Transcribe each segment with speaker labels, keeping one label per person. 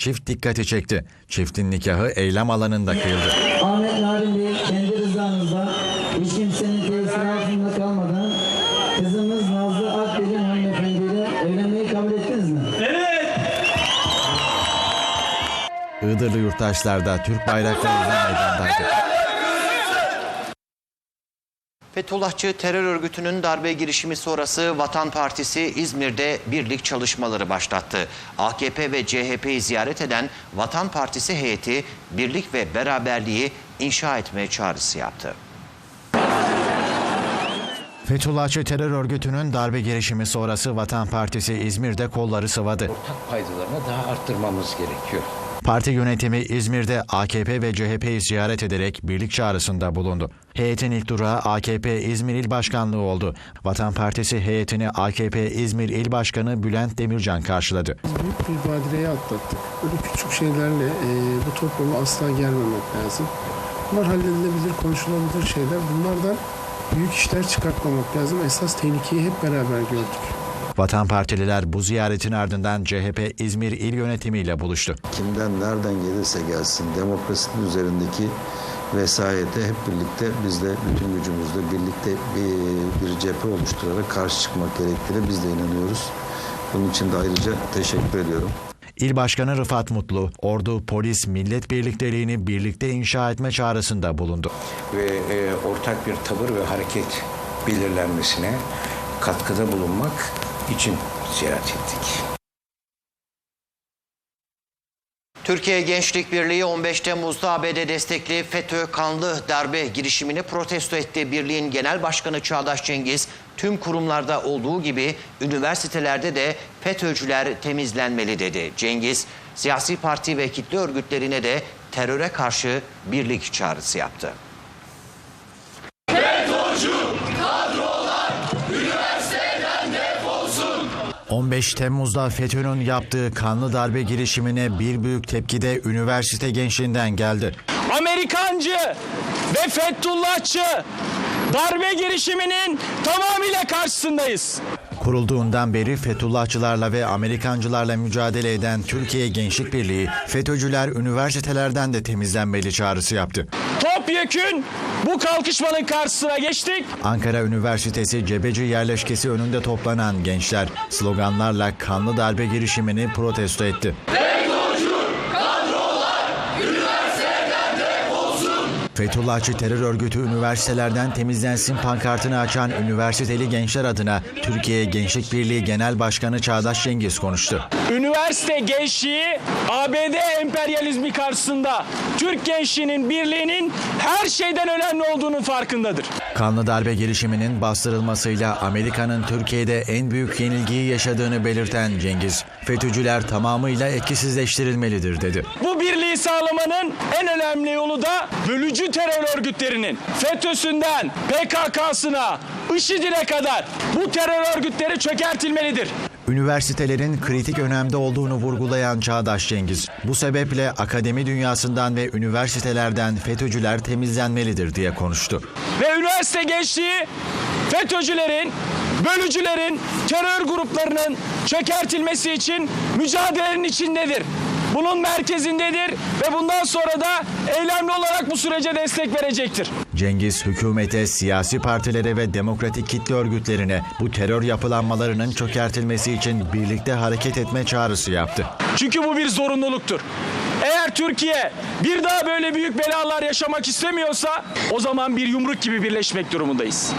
Speaker 1: çift dikkati çekti. Çiftin nikahı eylem alanında kıyıldı.
Speaker 2: Ahmet Narin Bey kendi rızanızla hiç kimsenin tesiri altında kalmadan kızımız Nazlı Akbel'in hanımefendiyle evlenmeyi kabul ettiniz mi?
Speaker 1: Iğdırlı yurttaşlar da Türk bayraklarıyla meydandaydı.
Speaker 3: Fethullahçı terör örgütünün darbe girişimi sonrası Vatan Partisi İzmir'de birlik çalışmaları başlattı. AKP ve CHP'yi ziyaret eden Vatan Partisi heyeti birlik ve beraberliği inşa etmeye çağrısı yaptı.
Speaker 1: Fethullahçı terör örgütünün darbe girişimi sonrası Vatan Partisi İzmir'de kolları sıvadı.
Speaker 4: ortak paydalarını daha arttırmamız gerekiyor.
Speaker 1: Parti yönetimi İzmir'de AKP ve CHP'yi ziyaret ederek birlik çağrısında bulundu. Heyetin ilk durağı AKP İzmir İl Başkanlığı oldu. Vatan Partisi heyetini AKP İzmir İl Başkanı Bülent Demircan karşıladı.
Speaker 5: Büyük bir badireyi atlattık. Böyle küçük şeylerle e, bu topluma asla gelmemek lazım. Bunlar halledilebilir, konuşulabilir şeyler. Bunlardan büyük işler çıkartmamak lazım. Esas tehlikeyi hep beraber gördük.
Speaker 1: Vatan Partililer bu ziyaretin ardından CHP İzmir İl Yönetimiyle buluştu.
Speaker 6: kimden nereden gelirse gelsin demokrasinin üzerindeki vesayete hep birlikte biz de bütün gücümüzle birlikte bir, bir cephe oluşturarak karşı çıkmak gerektiğine biz de inanıyoruz. Bunun için de ayrıca teşekkür ediyorum.
Speaker 1: İl Başkanı Rıfat Mutlu, ordu, polis, millet birlikteliğini birlikte inşa etme çağrısında bulundu.
Speaker 4: Ve e, ortak bir tavır ve hareket belirlenmesine katkıda bulunmak için ziyaret ettik.
Speaker 3: Türkiye Gençlik Birliği 15 Temmuz'da ABD destekli FETÖ kanlı darbe girişimini protesto etti. Birliğin Genel Başkanı Çağdaş Cengiz tüm kurumlarda olduğu gibi üniversitelerde de FETÖ'cüler temizlenmeli dedi. Cengiz siyasi parti ve kitle örgütlerine de teröre karşı birlik çağrısı yaptı.
Speaker 1: 15 Temmuz'da FETÖ'nün yaptığı kanlı darbe girişimine bir büyük tepki de üniversite gençliğinden geldi.
Speaker 7: Amerikancı ve Fethullahçı darbe girişiminin tamamıyla karşısındayız.
Speaker 1: Kurulduğundan beri Fethullahçılarla ve Amerikancılarla mücadele eden Türkiye Gençlik Birliği, FETÖ'cüler üniversitelerden de temizlenmeli çağrısı yaptı.
Speaker 7: Topyekün bu kalkışmanın karşısına geçtik.
Speaker 1: Ankara Üniversitesi Cebeci yerleşkesi önünde toplanan gençler sloganlarla kanlı darbe girişimini protesto etti. Fethullahçı terör örgütü üniversitelerden temizlensin pankartını açan üniversiteli gençler adına Türkiye Gençlik Birliği Genel Başkanı Çağdaş Cengiz konuştu.
Speaker 7: Üniversite gençliği ABD emperyalizmi karşısında Türk gençliğinin birliğinin her şeyden önemli olduğunun farkındadır.
Speaker 1: Kanlı darbe girişiminin bastırılmasıyla Amerika'nın Türkiye'de en büyük yenilgiyi yaşadığını belirten Cengiz, FETÖ'cüler tamamıyla etkisizleştirilmelidir dedi.
Speaker 7: Bu birliği sağlamanın en önemli yolu da bölücü terör örgütlerinin FETÖ'sünden PKK'sına, IŞİD'ine kadar bu terör örgütleri çökertilmelidir.
Speaker 1: Üniversitelerin kritik önemde olduğunu vurgulayan Çağdaş Cengiz, bu sebeple akademi dünyasından ve üniversitelerden FETÖ'cüler temizlenmelidir diye konuştu.
Speaker 7: Ve üniversite gençliği FETÖ'cülerin, bölücülerin, terör gruplarının çökertilmesi için mücadelenin içindedir. Bunun merkezindedir ve bundan sonra da eylemli olarak bu sürece destek verecektir.
Speaker 1: Cengiz, hükümete, siyasi partilere ve demokratik kitle örgütlerine bu terör yapılanmalarının çökertilmesi için birlikte hareket etme çağrısı yaptı.
Speaker 7: Çünkü bu bir zorunluluktur. Eğer Türkiye bir daha böyle büyük belalar yaşamak istemiyorsa o zaman bir yumruk gibi birleşmek durumundayız.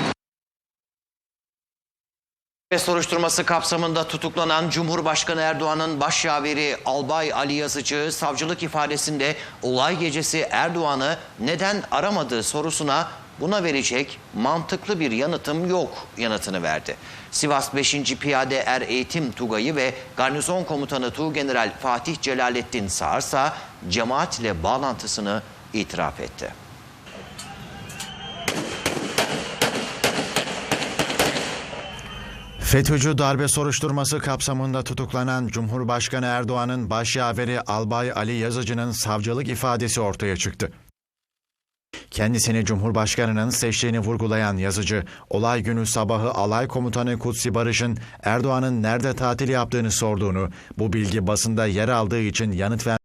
Speaker 3: Ve soruşturması kapsamında tutuklanan Cumhurbaşkanı Erdoğan'ın başyaveri Albay Ali Yazıcı savcılık ifadesinde olay gecesi Erdoğan'ı neden aramadığı sorusuna buna verecek mantıklı bir yanıtım yok yanıtını verdi. Sivas 5. Piyade Er Eğitim Tugayı ve Garnizon Komutanı Tuğgeneral Fatih Celalettin Sağırsa cemaat ile bağlantısını itiraf etti.
Speaker 1: FETÖ'cü darbe soruşturması kapsamında tutuklanan Cumhurbaşkanı Erdoğan'ın başyaveri Albay Ali Yazıcı'nın savcılık ifadesi ortaya çıktı. Kendisini Cumhurbaşkanı'nın seçtiğini vurgulayan yazıcı, olay günü sabahı alay komutanı Kutsi Barış'ın Erdoğan'ın nerede tatil yaptığını sorduğunu, bu bilgi basında yer aldığı için yanıt ver